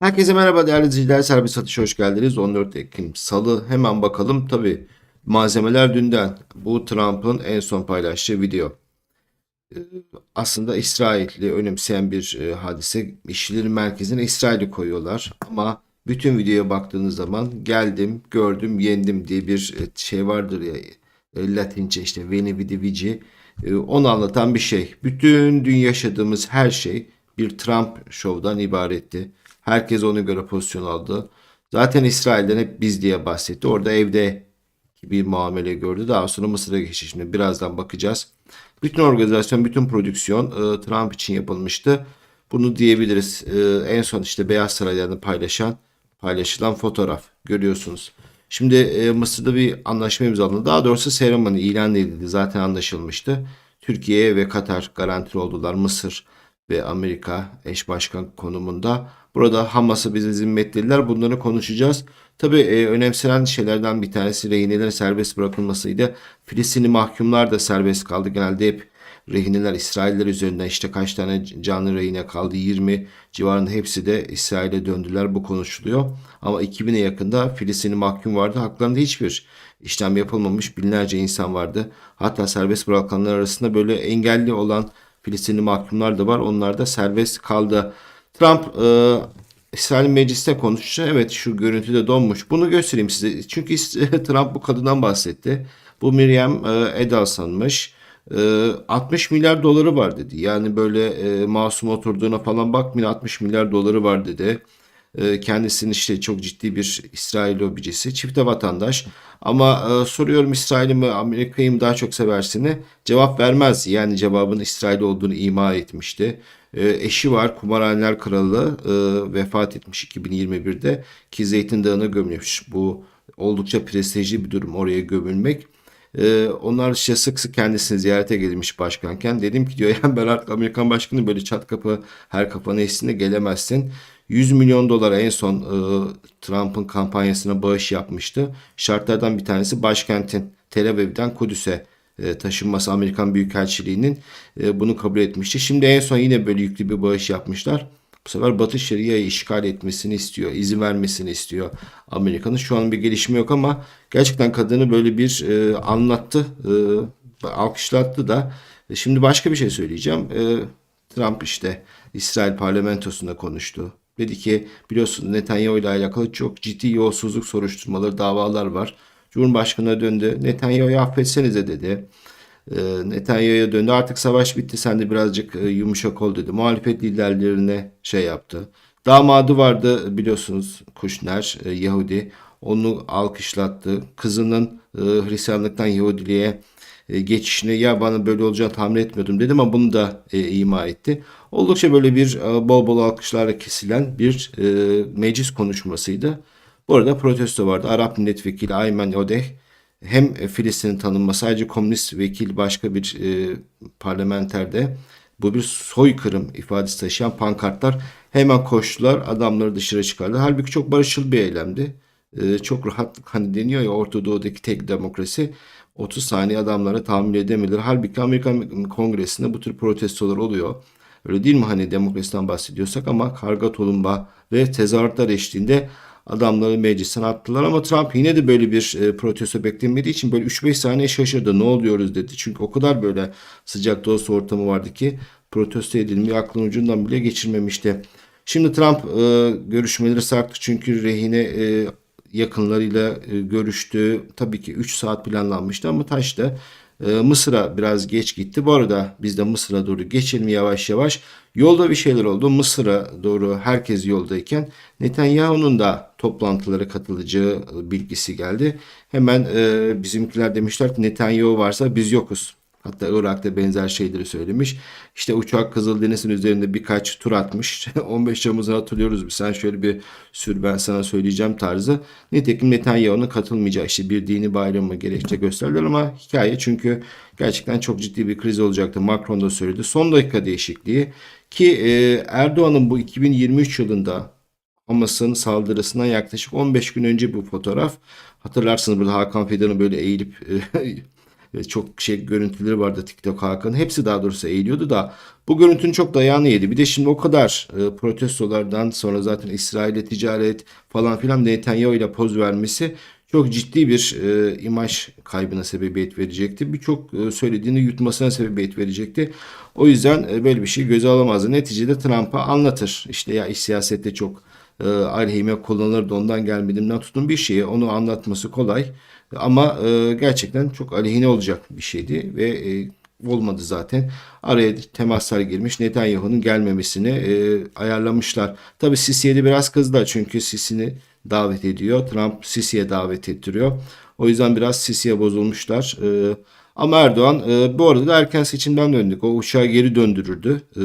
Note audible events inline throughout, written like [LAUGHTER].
Herkese merhaba değerli izleyiciler. Serbest satışa hoş geldiniz. 14 Ekim Salı. Hemen bakalım. Tabi malzemeler dünden. Bu Trump'ın en son paylaştığı video. Ee, Aslında İsrail'i önemseyen bir e, hadise. İşçilerin merkezine İsrail'i koyuyorlar. Ama bütün videoya baktığınız zaman geldim, gördüm, yendim diye bir e, şey vardır ya. e, Latince işte veni vidi vici. Onu anlatan bir şey. Bütün dün yaşadığımız her şey bir Trump şovdan ibaretti. Herkes ona göre pozisyon aldı. Zaten İsrail'den hep biz diye bahsetti. Orada evde bir muamele gördü. Daha sonra Mısır'a geçti. Şimdi birazdan bakacağız. Bütün organizasyon, bütün prodüksiyon e, Trump için yapılmıştı. Bunu diyebiliriz. E, en son işte Beyaz Saray'dan paylaşan, paylaşılan fotoğraf görüyorsunuz. Şimdi e, Mısır'da bir anlaşma imzalandı. Daha doğrusu seremoni ilan edildi. Zaten anlaşılmıştı. Türkiye ve Katar garanti oldular. Mısır ve Amerika eş başkan konumunda. Burada Hamas'ı bize zimmetlediler. Bunları konuşacağız. Tabii e, önemsenen şeylerden bir tanesi rehinelerin serbest bırakılmasıydı. Filistinli mahkumlar da serbest kaldı. Genelde hep rehineler İsrailler üzerinden işte kaç tane canlı rehine kaldı 20 civarında hepsi de İsrail'e döndüler bu konuşuluyor. Ama 2000'e yakında Filistinli mahkum vardı. Haklarında hiçbir işlem yapılmamış binlerce insan vardı. Hatta serbest bırakılanlar arasında böyle engelli olan Filistinli mahkumlar da var. Onlar da serbest kaldı. Trump e, İsrail mecliste konuştu. Evet şu görüntüde donmuş. Bunu göstereyim size. Çünkü [LAUGHS] Trump bu kadından bahsetti. Bu Miriam e, Edalson'mış. E, 60 milyar doları var dedi. Yani böyle e, masum oturduğuna falan bakmayın 60 milyar doları var dedi. E, kendisinin işte çok ciddi bir İsrail lobicisi. Çifte vatandaş. Ama e, soruyorum İsrail'i mi Amerika'yı mı daha çok seversini cevap vermez. Yani cevabın İsrail olduğunu ima etmişti. E, eşi var Kumarhaneler Kralı e, vefat etmiş 2021'de ki Zeytin Dağı'na gömülmüş. Bu oldukça prestijli bir durum oraya gömülmek. Ee, onlar işte sık sık kendisini ziyarete gelmiş başkanken. Dedim ki diyor yani ben artık Amerikan başkanı böyle çat kapı her kapana eşliğinde gelemezsin. 100 milyon dolara en son e, Trump'ın kampanyasına bağış yapmıştı. Şartlardan bir tanesi başkentin Tel Aviv'den Kudüs'e e, taşınması Amerikan Büyükelçiliği'nin e, bunu kabul etmişti. Şimdi en son yine böyle yüklü bir bağış yapmışlar. Bu sefer Batı Şeria'yı işgal etmesini istiyor, izin vermesini istiyor Amerika'nın. Şu an bir gelişme yok ama gerçekten kadını böyle bir e, anlattı, e, alkışlattı da. E, şimdi başka bir şey söyleyeceğim. E, Trump işte İsrail parlamentosunda konuştu. Dedi ki biliyorsunuz Netanyahu ile alakalı çok ciddi yolsuzluk soruşturmaları, davalar var. Cumhurbaşkanına döndü. Netanyahu'yu affetsenize dedi. E, Netanyahu'ya döndü. Artık savaş bitti. Sen de birazcık e, yumuşak ol dedi. Muhalefet liderlerine şey yaptı. Damadı vardı biliyorsunuz Kushner, e, Yahudi. Onu alkışlattı. Kızının e, Hristiyanlıktan Yahudiliğe e, geçişini ya bana böyle olacağını tahmin etmiyordum dedim ama bunu da e, ima etti. Oldukça böyle bir e, bol bol alkışlarla kesilen bir e, meclis konuşmasıydı. Bu arada protesto vardı. Arap milletvekili Ayman Odeh hem Filistin'in tanınması sadece komünist vekil başka bir e, parlamenterde bu bir soykırım ifadesi taşıyan pankartlar hemen koştular adamları dışarı çıkardı. Halbuki çok barışçıl bir eylemdi. E, çok rahat hani deniyor ya Orta Doğu'daki tek demokrasi 30 saniye adamlara tahammül edemilir. Halbuki Amerikan Kongresi'nde bu tür protestolar oluyor. Öyle değil mi hani demokrasiden bahsediyorsak ama karga tulumba ve tezahüratlar eşliğinde adamları meclisten attılar ama Trump yine de böyle bir e, protesto beklemediği için böyle 3-5 saniye şaşırdı. Ne oluyoruz dedi. Çünkü o kadar böyle sıcak dost ortamı vardı ki protesto edilmeyi aklın ucundan bile geçirmemişti. Şimdi Trump e, görüşmeleri sarktı çünkü rehine e, yakınlarıyla e, görüştü. Tabii ki 3 saat planlanmıştı ama taştı. E, Mısır'a biraz geç gitti. Bu arada biz de Mısır'a doğru geçelim yavaş yavaş. Yolda bir şeyler oldu. Mısır'a doğru herkes yoldayken Netanyahu'nun da toplantılara katılacağı bilgisi geldi. Hemen e, bizimkiler demişler ki Netanyahu varsa biz yokuz. Hatta Irak'ta benzer şeyleri söylemiş. İşte uçak Kızıldeniz'in üzerinde birkaç tur atmış. [LAUGHS] 15 Temmuz'u hatırlıyoruz. Sen şöyle bir sür ben sana söyleyeceğim tarzı. Nitekim Netanyahu'nun katılmayacağı işte bir dini bayramı gerekçe gösterdiler ama hikaye çünkü gerçekten çok ciddi bir kriz olacaktı. Macron da söyledi. Son dakika değişikliği ki e, Erdoğan'ın bu 2023 yılında Hamas'ın saldırısından yaklaşık 15 gün önce bu fotoğraf. Hatırlarsınız burada Hakan Fidan'ın böyle eğilip e, [LAUGHS] çok şey görüntüleri vardı TikTok Hakan. Hepsi daha doğrusu eğiliyordu da bu görüntünün çok dayağını yedi. Bir de şimdi o kadar e, protestolardan sonra zaten İsrail'e ticaret falan filan Netanyahu ile poz vermesi çok ciddi bir e, imaj kaybına sebebiyet verecekti. Birçok e, söylediğini yutmasına sebebiyet verecekti. O yüzden e, böyle bir şey göze alamazdı. Neticede Trump'a anlatır. İşte ya iş siyasette çok e, aleyhime kullanılır da ondan gelmediğimden tutun bir şeye onu anlatması kolay. Ama e, gerçekten çok aleyhine olacak bir şeydi ve e, olmadı zaten. Araya temaslar girmiş. Netanyahu'nun gelmemesini e, ayarlamışlar. Tabii Sisi'ye de biraz kızdılar çünkü Sisi'ni davet ediyor. Trump Sisi'ye davet ettiriyor. O yüzden biraz Sisi'ye bozulmuşlar. E, ama Erdoğan e, bu arada da erken seçimden döndük. O uçağı geri döndürürdü. E,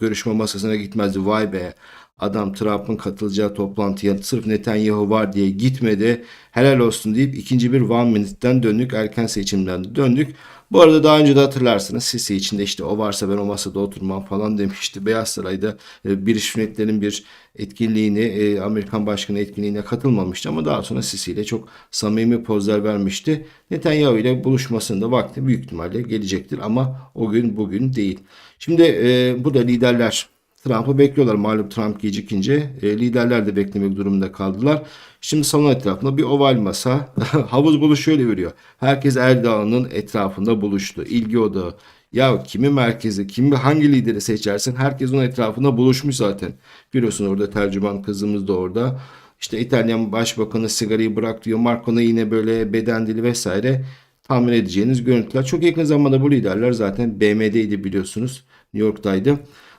görüşme masasına gitmezdi. Vay be adam Trump'ın katılacağı toplantıya sırf Netanyahu var diye gitmedi. Helal olsun deyip ikinci bir one minute'den döndük. Erken seçimden de döndük. Bu arada daha önce de hatırlarsınız Sisi içinde işte o varsa ben o masada oturmam falan demişti. Beyaz Saray'da e, Birleşmiş Milletler'in bir etkinliğini e, Amerikan başkanı etkinliğine katılmamıştı ama daha sonra Sisi ile çok samimi pozlar vermişti. Netanyahu ile buluşmasında vakti büyük ihtimalle gelecektir ama o gün bugün değil. Şimdi e, bu da liderler Trump'ı bekliyorlar. Malum Trump gecikince e, liderler de beklemek durumunda kaldılar. Şimdi salon etrafında bir oval masa. [LAUGHS] Havuz buluşu şöyle veriyor. Herkes Erdoğan'ın etrafında buluştu. İlgi odağı. Ya kimi merkezi, kimi hangi lideri seçersin? Herkes onun etrafında buluşmuş zaten. Görüyorsun orada tercüman kızımız da orada. İşte İtalyan Başbakanı sigarayı bırak diyor. Marco'na yine böyle beden dili vesaire tahmin edeceğiniz görüntüler. Çok yakın zamanda bu liderler zaten BM'deydi biliyorsunuz. New York'taydı.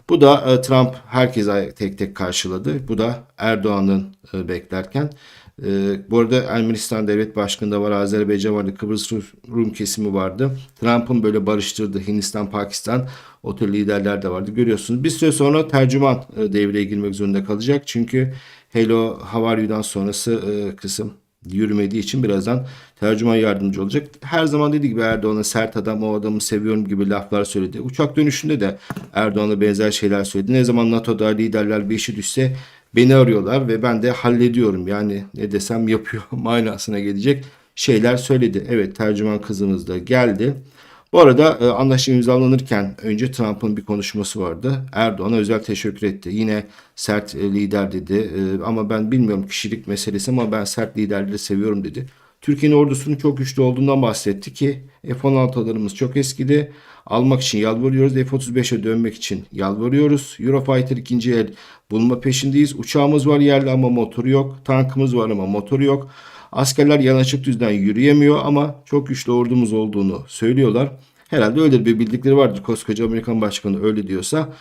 Bu da e, Trump herkese tek tek karşıladı. Bu da Erdoğan'ın e, beklerken. E, bu arada Ermenistan Devlet Başkanı da var, Azerbaycan vardı, Kıbrıs Rum kesimi vardı. Trump'ın böyle barıştırdığı Hindistan, Pakistan o tür liderler de vardı. Görüyorsunuz. Bir süre sonra tercüman devreye girmek zorunda kalacak. Çünkü Hello Havaryu'dan sonrası kısım yürümediği için birazdan tercüman yardımcı olacak. Her zaman dediği gibi Erdoğan'a sert adam o adamı seviyorum gibi laflar söyledi. Uçak dönüşünde de Erdoğan'a benzer şeyler söyledi. Ne zaman NATO'da liderler bir işi düşse beni arıyorlar ve ben de hallediyorum. Yani ne desem yapıyor [LAUGHS] manasına gelecek şeyler söyledi. Evet tercüman kızımız da geldi. Bu arada e, anlaşma imzalanırken önce Trump'ın bir konuşması vardı. Erdoğan'a özel teşekkür etti. Yine sert e, lider dedi. E, ama ben bilmiyorum kişilik meselesi ama ben sert liderleri seviyorum dedi. Türkiye'nin ordusunun çok güçlü olduğundan bahsetti ki F-16'larımız çok eskidi. Almak için yalvarıyoruz. F-35'e dönmek için yalvarıyoruz. Eurofighter ikinci el bulma peşindeyiz. Uçağımız var yerli ama motoru yok. Tankımız var ama motoru yok. Askerler yanaşık düzden yürüyemiyor ama çok güçlü ordumuz olduğunu söylüyorlar. Herhalde öyle bir bildikleri vardır. Koskoca Amerikan başkanı öyle diyorsa.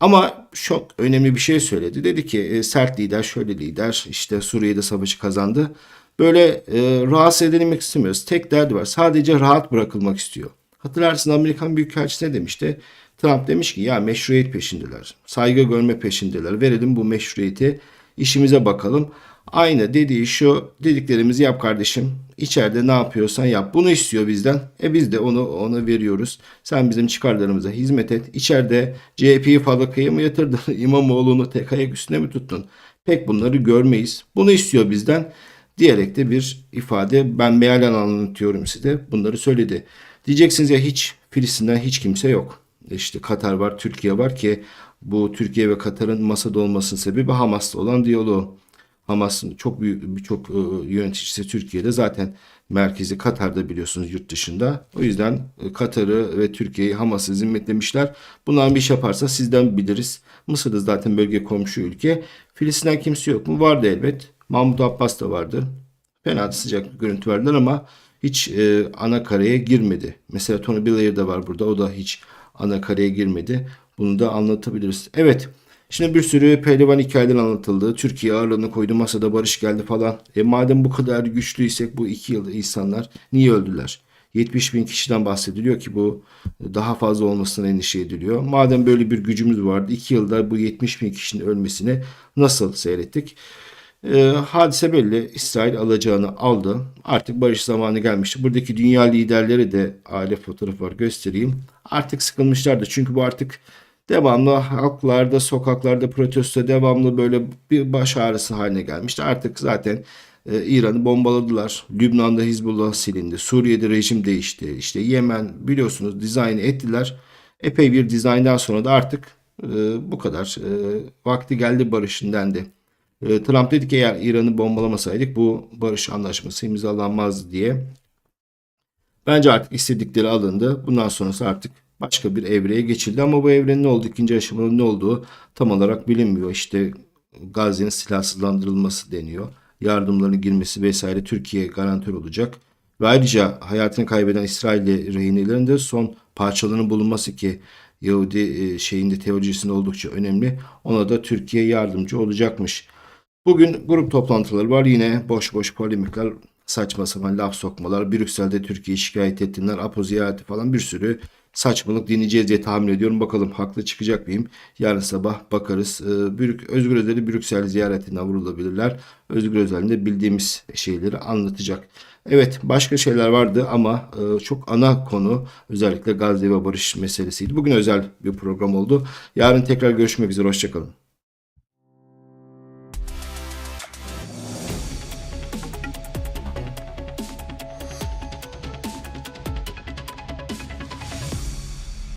Ama çok önemli bir şey söyledi. Dedi ki e, sert lider şöyle lider işte Suriye'de savaşı kazandı. Böyle e, rahatsız edilmek istemiyoruz. Tek derdi var. Sadece rahat bırakılmak istiyor. Hatırlarsın Amerikan Büyükelçisi ne demişti? Trump demiş ki ya meşruiyet peşindeler. Saygı görme peşindeler. Verelim bu meşruiyeti. işimize bakalım. Aynı dediği şu dediklerimizi yap kardeşim. İçeride ne yapıyorsan yap. Bunu istiyor bizden. E biz de onu ona veriyoruz. Sen bizim çıkarlarımıza hizmet et. İçeride CHP'yi falakaya mı yatırdın? [LAUGHS] İmamoğlu'nu tek ayak üstüne mi tuttun? Pek bunları görmeyiz. Bunu istiyor bizden diyerek de bir ifade ben mealen anlatıyorum size bunları söyledi. Diyeceksiniz ya hiç Filistin'den hiç kimse yok. İşte Katar var, Türkiye var ki bu Türkiye ve Katar'ın masada olmasının sebebi Hamas'ta olan diyaloğu. Hamas'ın çok büyük birçok e, yöneticisi Türkiye'de zaten merkezi Katar'da biliyorsunuz yurt dışında. O yüzden e, Katar'ı ve Türkiye'yi Hamas'ı zimmetlemişler. Bundan bir iş yaparsa sizden biliriz. Mısır'da zaten bölge komşu ülke. Filistin'den kimse yok mu? Vardı elbet. Mahmut Abbas da vardı. Fena sıcak bir görüntü verdiler ama hiç e, ana kareye girmedi. Mesela Tony Blair de var burada. O da hiç ana kareye girmedi. Bunu da anlatabiliriz. Evet. Şimdi bir sürü pehlivan hikayeden anlatıldı. Türkiye ağırlığını koydu masada barış geldi falan. E madem bu kadar güçlüysek bu iki yılda insanlar niye öldüler? 70 bin kişiden bahsediliyor ki bu daha fazla olmasına endişe ediliyor. Madem böyle bir gücümüz vardı 2 yılda bu 70 bin kişinin ölmesini nasıl seyrettik? E, hadise belli. İsrail alacağını aldı. Artık barış zamanı gelmişti. Buradaki dünya liderleri de aile fotoğrafı var göstereyim. Artık sıkılmışlardı. Çünkü bu artık devamlı halklarda, sokaklarda protesto devamlı böyle bir baş ağrısı haline gelmişti. Artık zaten e, İran'ı bombaladılar. Lübnan'da Hizbullah silindi. Suriye'de rejim değişti. İşte Yemen biliyorsunuz dizayn ettiler. Epey bir dizayndan sonra da artık e, bu kadar. E, vakti geldi barışın dendi. E, Trump dedi ki eğer İran'ı bombalamasaydık bu barış anlaşması imzalanmazdı diye. Bence artık istedikleri alındı. Bundan sonrası artık başka bir evreye geçildi. Ama bu evrenin ne oldu, ikinci aşamanın ne olduğu tam olarak bilinmiyor. İşte Gazze'nin silahsızlandırılması deniyor. Yardımların girmesi vesaire Türkiye garantör olacak. Ve ayrıca hayatını kaybeden İsrailli rehinelerin de son parçalarının bulunması ki Yahudi e, şeyinde teolojisinde oldukça önemli. Ona da Türkiye yardımcı olacakmış. Bugün grup toplantıları var. Yine boş boş polemikler, saçma sapan laf sokmalar, Brüksel'de Türkiye'yi şikayet ettiler, Apo ziyareti falan bir sürü saçmalık dinleyeceğiz diye tahmin ediyorum. Bakalım haklı çıkacak mıyım? Yarın sabah bakarız. Ee, Brük, Özgür Özel'i Brüksel ziyaretinden vurulabilirler. Özgür Özel'in de bildiğimiz şeyleri anlatacak. Evet başka şeyler vardı ama e, çok ana konu özellikle Gazze ve barış meselesiydi. Bugün özel bir program oldu. Yarın tekrar görüşmek üzere. Hoşçakalın.